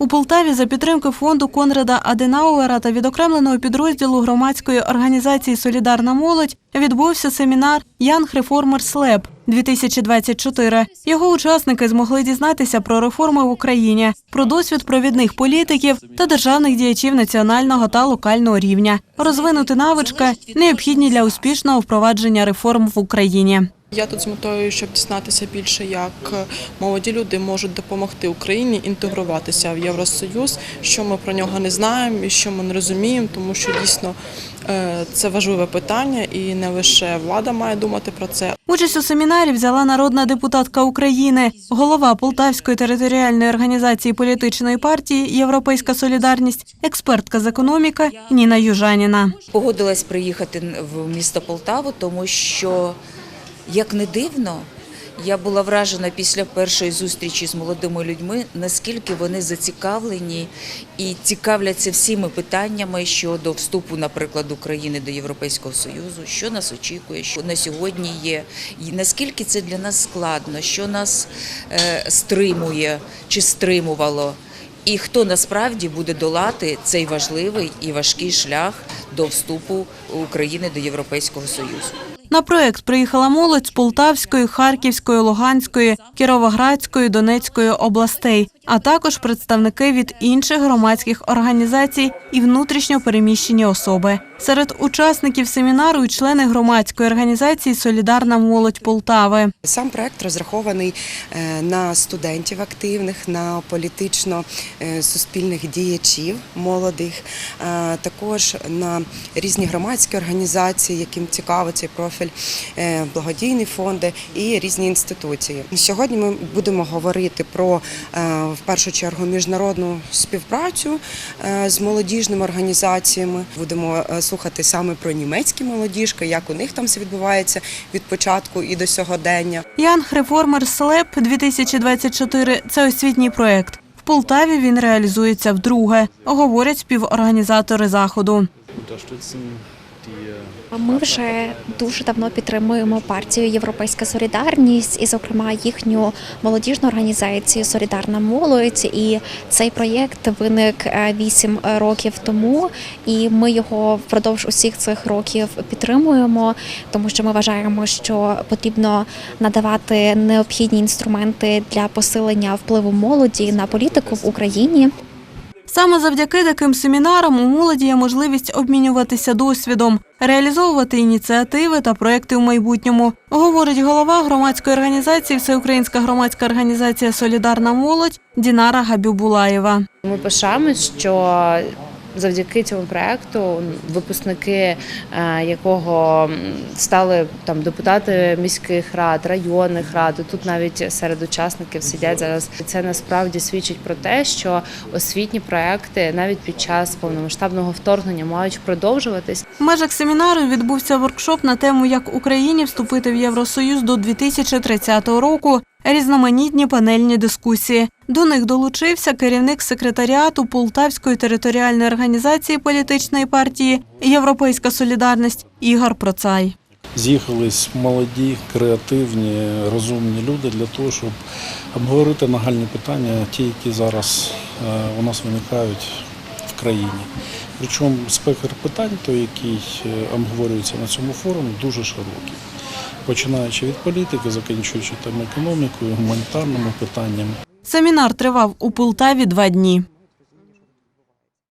У Полтаві за підтримки фонду Конрада Аденауера та відокремленого підрозділу громадської організації Солідарна молодь відбувся семінар Young Reformers Lab 2024. Його учасники змогли дізнатися про реформи в Україні, про досвід провідних політиків та державних діячів національного та локального рівня, розвинути навички, необхідні для успішного впровадження реформ в Україні. Я тут з метою, щоб дізнатися більше, як молоді люди можуть допомогти Україні інтегруватися в Євросоюз, що ми про нього не знаємо і що ми не розуміємо, тому що дійсно е, це важливе питання, і не лише влада має думати про це, Участь у семінарі взяла народна депутатка України, голова Полтавської територіальної організації політичної партії Європейська солідарність, експертка з економіки Ніна Южаніна. Погодилась приїхати в місто Полтаву, тому що, як не дивно, я була вражена після першої зустрічі з молодими людьми, наскільки вони зацікавлені і цікавляться всіми питаннями щодо вступу, наприклад, України до Європейського Союзу, що нас очікує, що на сьогодні є, і наскільки це для нас складно, що нас е, стримує чи стримувало. І хто насправді буде долати цей важливий і важкий шлях до вступу України до Європейського Союзу? На проект приїхала молодь з Полтавської, Харківської, Луганської, Кіровоградської, Донецької областей, а також представники від інших громадських організацій і внутрішньо переміщені особи. Серед учасників семінару й члени громадської організації Солідарна молодь Полтави. Сам проект розрахований е, на студентів активних, на політично-суспільних діячів молодих, е, також на різні громадські організації, яким цікавий цей профіль, е, благодійні фонди і різні інституції. Сьогодні ми будемо говорити про е, в першу чергу міжнародну співпрацю е, з молодіжними організаціями. Будемо е, слухати саме про німецькі молодіжки, як у них там все відбувається від початку і до сьогодення. Young Reformers Lab 2024 – це освітній проект. В Полтаві він реалізується вдруге, говорять співорганізатори заходу. Unterstützen Ми вже дуже давно підтримуємо партію Європейська Солідарність і, зокрема, їхню молодіжну організацію Солідарна молодь. І цей проєкт виник е, вісім років тому, і ми його впродовж усіх цих років підтримуємо, тому що ми вважаємо, що потрібно надавати необхідні інструменти для посилення впливу молоді на політику в Україні. Саме завдяки таким семінарам у молоді є можливість обмінюватися досвідом, реалізовувати ініціативи та проекти в майбутньому, говорить голова громадської організації Всеукраїнська громадська організація Солідарна молодь Дінара Габюбулаєва. Ми пишаємо, що завдяки цьому проекту випускники, е, якого стали там депутати міських рад, районних рад, тут навіть серед учасників сидять зараз. Це насправді свідчить про те, що освітні проекти навіть під час повномасштабного вторгнення мають продовжуватись. В межах семінару відбувся воркшоп на тему, як Україні вступити в Євросоюз до 2030 року. Різноманітні панельні дискусії. До них долучився керівник секретаріату Полтавської територіальної організації політичної партії Європейська солідарність Ігор Процай. з'їхались молоді, креативні, розумні люди для того, щоб обговорити нагальні питання, ті, які зараз е, у нас виникають країні. Причому спектр питань, той, який е, обговорюється на цьому форумі, дуже широкий. Починаючи від політики, закінчуючи там економікою, гуманітарними питаннями. Семінар тривав у Полтаві два дні.